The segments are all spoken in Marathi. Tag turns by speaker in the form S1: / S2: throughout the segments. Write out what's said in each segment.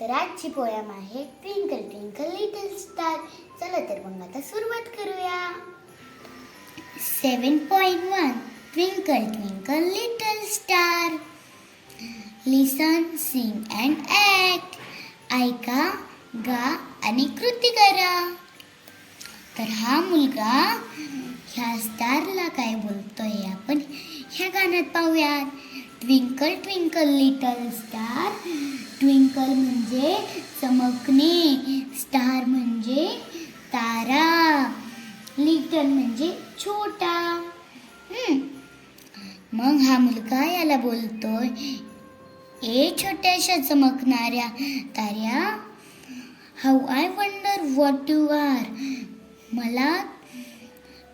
S1: तर आजची पोयम आहे ट्विंकल ट्विंकल लिटल स्टार चला तर मग आता सुरुवात करूया. Seven point one twinkle twinkle little star listen sing and act ऐका गा आणि कृती करा. तर हा मुलगा ह्या स्टारला काय बोलतोय आपण? ह्या गाण्यात पाहूयात. Twinkle twinkle little star twinkle म्हणजे चमकणे. स्टार म्हणजे तारा. लिटल म्हणजे छोटा. मग हा मुलगा याला बोलतोय ए छोट्याशा चमकणाऱ्या ताऱ्या how I wonder what you are मला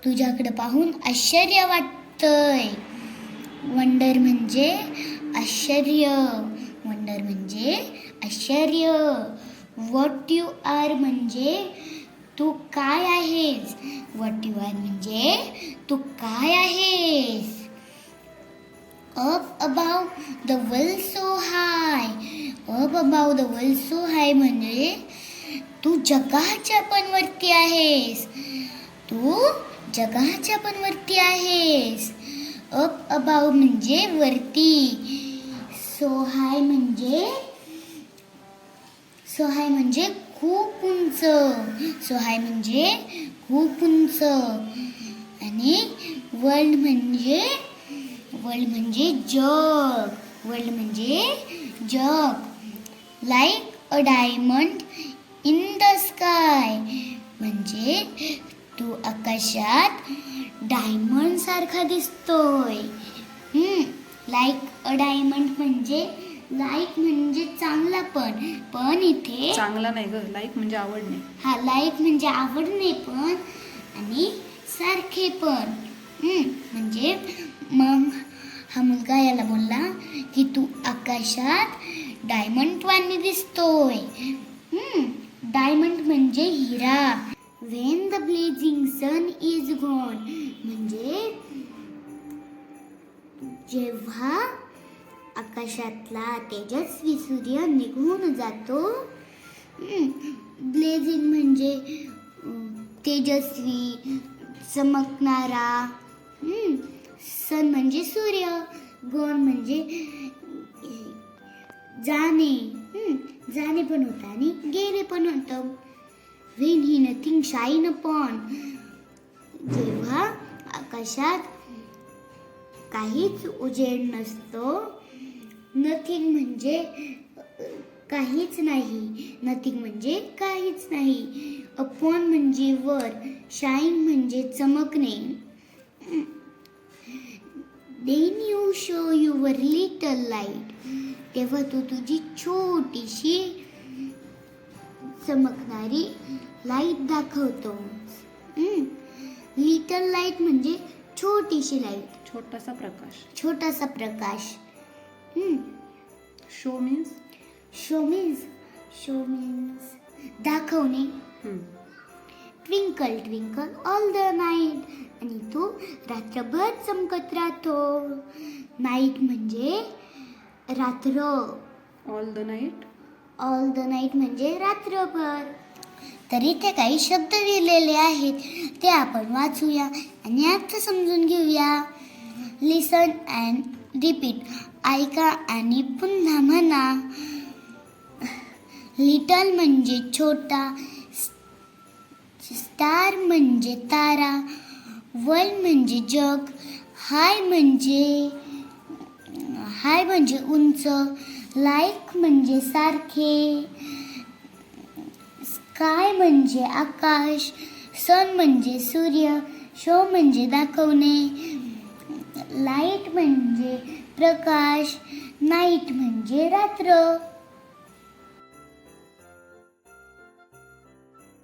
S1: तुझ्याकडे पाहून आश्चर्य वाटतंय. वंडर म्हणजे आश्चर्य. वंडर म्हणजे आश्चर्य. वॉट यू आर म्हणजे तू काय आहेस? वॉट यू आर म्हणजे तू काय आहेस? Up above the world so high up above the world so high म्हणजे तू जगाच्या पण वरती आहेस. तू जगाच्या पण वरती आहेस. अप अबाव म्हणजे वरती. सो हाय म्हणजे सो हाय म्हणजे खूप उंच. सो हाय म्हणजे खूप उंच. आणि वर्ल्ड म्हणजे वर्ल्ड म्हणजे जग. वर्ल्ड म्हणजे जग. Like a diamond in the sky म्हणजे तू आकाशात डायमंड सारखा दिसतोय. लाईक अ डायमंड म्हणजे लाईक म्हणजे चांगला पण पण इथे
S2: चांगला नाही ग लाईक म्हणजे आवडणे.
S1: हा लाईक म्हणजे आवडणे पण आणि सारखे पण. हम्म, म्हणजे मग हा मुलगा याला बोलला की तू आकाशात डायमंड वाणी दिसतोय. डायमंड म्हणजे हिरा. When the blazing sun is gone म्हणजे जेव्हा आकाशातला तेजस्वी सूर्य निघून जातो ब्लेझिंग म्हणजे तेजस्वी चमकणारा सन म्हणजे सूर्य गण म्हणजे जाणे जाणे पण होतं आणि गेले पण होतं. When he nothing shine upon जेव्हा आकाशात काहीच उजेड नसतो नथिंग म्हणजे काहीच नाही. नथिंग म्हणजे काहीच नाही. अपॉन म्हणजे वर शाईन म्हणजे चमकणे. Then you show your little light तेव्हा तू तुझी छोटीशी चमकणारी लाइट दाखवतो. लिटल लाइट म्हणजे छोटीशी लाइट
S2: छोटासा प्रकाश.
S1: छोटासा प्रकाश.
S2: Show means
S1: show means show means दाखवणे. Twinkle twinkle all the night आणि तो रात्रभर चमकत राहतो. नाईट म्हणजे रात्र.
S2: All the night
S1: all the night म्हणजे रात्रभर. तर इथे काही शब्द लिहिलेले आहेत ते आपण वाचूया आणि अर्थ समजून घेऊया. लिसन अँड रिपीट ऐका आणि पुन्हा म्हणा. लिटल म्हणजे छोटा स्टार म्हणजे तारा वर्ल्ड म्हणजे जग हाय म्हणजे हाय म्हणजे उंच लाईक म्हणजे सारखे स्काय म्हणजे आकाश सन म्हणजे सूर्य शो म्हणजे दाखवणे लाइट म्हणजे प्रकाश नाईट म्हणजे रात्र.